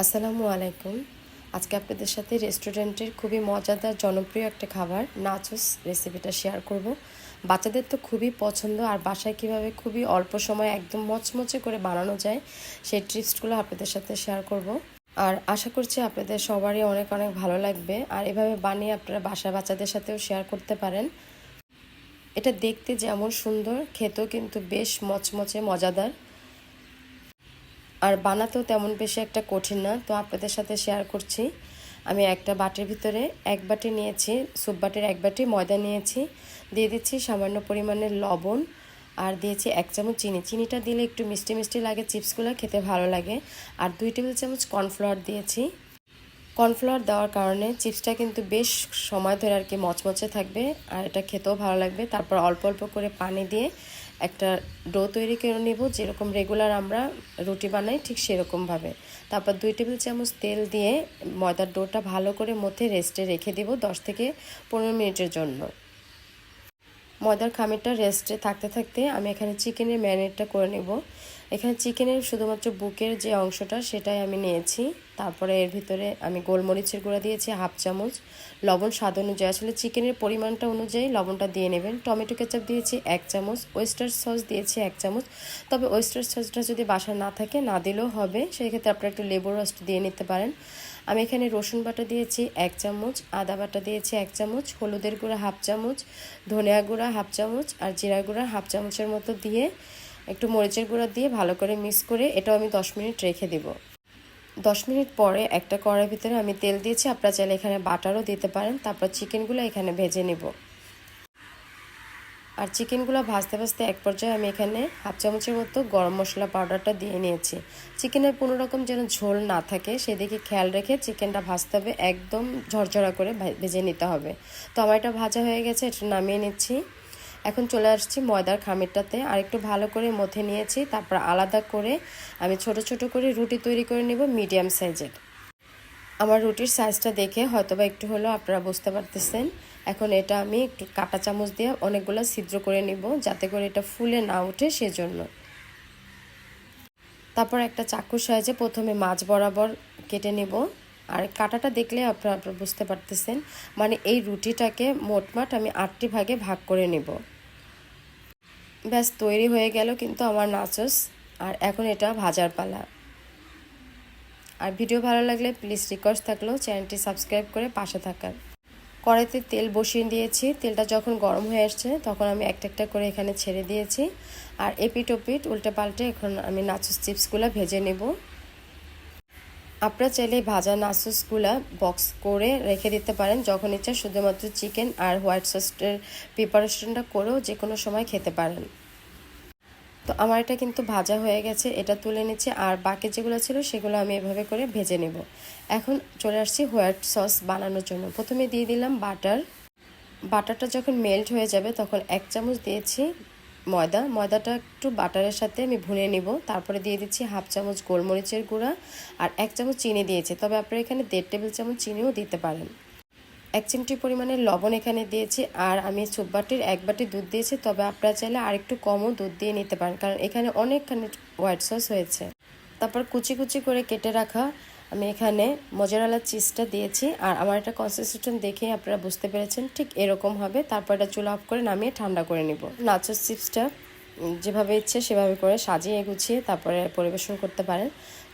আসসালামু আলাইকুম। আজকে আপনাদের সাথে রেস্টুরেন্টের খুবই মজাদার, জনপ্রিয় একটা খাবার, নাচোস রেসিপিটা শেয়ার করব। বাচ্চাদের তো খুবই পছন্দ আর বাসায় কীভাবে খুবই অল্প সময় একদম মচমচে করে বানানো যায়, সেই ট্রিপসগুলো আপনাদের সাথে শেয়ার করব। আর আশা করছি আপনাদের সবারই অনেক অনেক ভালো লাগবে। আর এভাবে বানিয়ে আপনারা বাসায় বাচ্চাদের সাথেও শেয়ার করতে পারেন। এটা দেখতে যেমন সুন্দর, খেতেও কিন্তু বেশ মচমচে, মজাদার। আর বানাতেও তেমন বেশি একটা কঠিন না। তো আপনাদের সাথে শেয়ার করছি। আমি একটা বাটির ভিতরে এক বাটি নিয়েছি স্যুপ বাটির এক বাটি ময়দা নিয়েছি। দিয়ে দিচ্ছি সামান্য পরিমাণের লবণ আর দিয়েছি এক চামচ চিনি। চিনিটা দিলে একটু মিষ্টি মিষ্টি লাগে, চিপসগুলো খেতে ভালো লাগে। আর দুই টেবিল চামচ কর্নফ্লাওয়ার দিয়েছি। কর্নফ্লাওয়ার দেওয়ার কারণে চিপসটা কিন্তু বেশ সময় ধরে আর কি মচমচে থাকবে আর এটা খেতেও ভালো লাগবে। তারপর অল্প অল্প করে পানি দিয়ে একটা ডো তৈরি করে নেব, যেরকম রেগুলার আমরা রুটি বানাই ঠিক সেরকমভাবে। তারপর দুই টেবিল চামচ তেল দিয়ে ময়দার ডোটা ভালো করে মধ্যে রেস্টে রেখে দেব দশ থেকে পনেরো মিনিটের জন্য। ময়দার খামিরটা রেস্টে থাকতে থাকতে আমি এখানে চিকেনের ম্যারিনেটটা করে নেব। এখানে চিকেনের শুধুমাত্র বুকের যে অংশটা সেটাই আমি নিয়েছি। তারপরে এর ভিতরে আমি গোলমরিচের গুঁড়া দিয়েছি, হাফ চামচ। লবণ স্বাদ অনুযায়ী, আসলে চিকেনের পরিমাণটা অনুযায়ী লবণটা দিয়ে নেবেন। টমেটো কেচাপ দিয়েছি এক চামচ, ওয়েস্টার সস দিয়েছি এক চামচ। তবে ওয়েস্টার সসটা যদি বাসা না থাকে, না দিলেও হবে সেই ক্ষেত্রে আপনারা একটু লেবুর রস দিয়ে নিতে পারেন। আমি এখানে রসুন বাটা দিয়েছি এক চামচ, আদা বাটা দিয়েছি এক চামচ, হলুদের গুঁড়া হাফ চামচ, ধনিয়া গুঁড়া হাফ চামচ, আর জিরা গুঁড়া হাফ চামচের মতো দিয়ে একটু মরিচের গুঁড়া দিয়ে ভালো করে মিক্স করে এটাও আমি দশ মিনিট রেখে দেব। দশ মিনিট পরে একটা কড়াইয়ের ভিতরে আমি তেল দিয়েছি, আপনারা চাইলে এখানে বাটারও দিতে পারেন, তারপর চিকেনগুলো এখানে ভেজে নেব। আর চিকেনগুলো ভাজতে ভাজতে এক পর্যায়ে আমি এখানে হাফ চামচের মতো গরম মশলা পাউডারটা দিয়ে নিয়েছি। চিকেনের কোনো রকম যেন ঝোল না থাকে, সেদিকে খেয়াল রেখে চিকেনটা ভাজতে হবে, একদম ঝরঝরা করে ভেজে নিতে হবে। তো আমার এটা ভাজা হয়ে গেছে, এটা নামিয়ে নিচ্ছি। এখন চলে আসছি ময়দার খামিরটাতে। আর একটু ভালো করে মধ্যে নিয়েছি, তারপর আলাদা করে আমি ছোট ছোট করে রুটি তৈরি করে নেব মিডিয়াম সাইজের। আমার রুটির সাইজটা দেখে হয়তোবা একটু হলেও আপনারা বুঝতে পারতেছেন। এখন এটা আমি একটু কাটা চামচ দিয়ে অনেকগুলো ছিদ্র করে নিব, যাতে করে এটা ফুলে না ওঠে সেজন্য। তারপর একটা চাকুর সাহায্যে প্রথমে মাছ বরাবর কেটে নেব। আর কাটাটা দেখলে আপনারা বুঝতে পারতেছেন মানে এই রুটিটাকে মোটমাট আমি আটটি ভাগে ভাগ করে নেব। ব্যাস, তৈরি হয়ে গেল কিন্তু আমার নাচস। আর এখন এটা ভাজার পালা। আর ভিডিও ভালো লাগলে প্লিজ রিকোয়েস্ট থাকলেও চ্যানেলটি সাবস্ক্রাইব করে পাশে থাকার। কড়াইতে তেল বসিয়ে দিয়েছি। তেলটা যখন গরম হয়ে আসছে, তখন আমি একটা একটা করে এখানে ছেড়ে দিয়েছি। আর এপিট ওপিট উল্টে পাল্টে এখন আমি নাচস চিপসগুলো ভেজে নেব। আপনারা চাইলে ভাজা নাচুসগুলো বক্স করে রেখে দিতে পারেন। যখন ইচ্ছা, শুধুমাত্র চিকেন আর হোয়াইট সসের প্রিপারেশনটা করেও যে কোনো সময় খেতে পারেন। তো আমার এটা কিন্তু ভাজা হয়ে গেছে, এটা তুলে নিচ্ছি। আর বাকি যেগুলো ছিল, সেগুলো আমি এভাবে করে ভেজে নেব। এখন চলে আসছি হোয়াইট সস বানানোর জন্য। প্রথমে দিয়ে দিলাম বাটার বাটারটা যখন মেল্ট হয়ে যাবে, তখন এক চামচ দিয়েছি ময়দা, ময়দাটা একটু বাটারের সাথে আমি ভুনে নিব। তারপরে দিয়ে দিচ্ছি হাফ চামচ গোলমরিচের গুঁড়া আর এক চামচ চিনি দিয়েছি। তবে আপনারা এখানে দেড় টেবিল চামচ চিনিও দিতে পারেন। এক চিমটি পরিমাণের লবণ এখানে দিয়েছি আর আমি সুপ বাটির এক বাটি দুধ দিয়েছি। তবে আপনারা চাইলে আর একটু কমও দুধ দিয়ে নিতে পারেন, কারণ এখানে অনেকখানি হোয়াইট সস হয়েছে। তারপর কুচি কুচি করে কেটে রাখা আমি এখানে মজারালা চিজটা দিয়েছি, আর আমার এটা কনসিস্টেন্ট দেখে আপনারা বুঝতে পেরেছেন ঠিক এরকম হবে। তারপর এটা চুলা অফ করে নামিয়ে ঠান্ডা করে নিব। নাচোস চিপসটা যেভাবে ইচ্ছে সেভাবে করে সাজিয়ে গুছিয়ে তারপরে পরিবেশন করতে পারেন।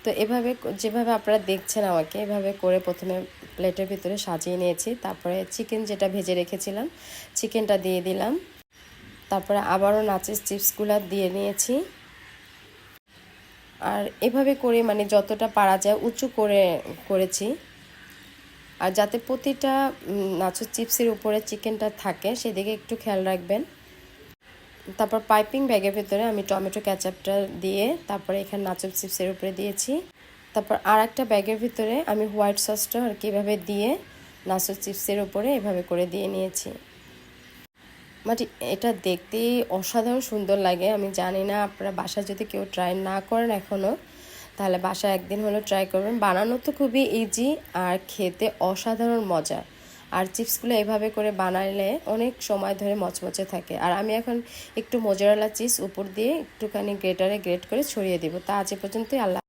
তো এভাবে যেভাবে আপনারা দেখছেন আমাকে, এভাবে করে প্রথমে প্লেটের ভিতরে সাজিয়ে নিয়েছি। তারপরে চিকেন যেটা ভেজে রেখেছিলাম চিকেনটা দিয়ে দিলাম। তারপরে আবারও নাচের চিপসগুলো দিয়ে নিয়েছি। আর এভাবে করে মানে যতটা পারা যায় উঁচু করে করেছি। আর যাতে প্রতিটা নাচো চিপসের উপরে চিকেনটা থাকে, সেদিকে একটু খেয়াল রাখবেন। তারপর পাইপিং ব্যাগের ভিতরে আমি টমেটো ক্যাচাপটা দিয়ে তারপরে এখানে নাচো চিপসের উপরে দিয়েছি। তারপর আর একটা ব্যাগের ভিতরে আমি হোয়াইট সসটা আর কীভাবে দিয়ে নাচো চিপসের উপরে এভাবে করে দিয়ে নিয়েছি। মানে এটা দেখতে অসাধারণ সুন্দর লাগে। আমি জানি না আপনারা বাসায় যদি কেউ ট্রাই না করেন এখনও তাহলে বাসায় একদিন হলো ট্রাই করবেন। বানানো তো খুবই ইজি আর খেতে অসাধারণ মজা। আর চিপসগুলো এভাবে করে বানালে অনেক সময় ধরে মচমচে থাকে। আর আমি এখন একটু মোজারালা চিপস উপর দিয়ে একটুখানি গ্রেটারে গ্রেট করে ছড়িয়ে দেবো। তা আজ পর্যন্তই। আল্লাহ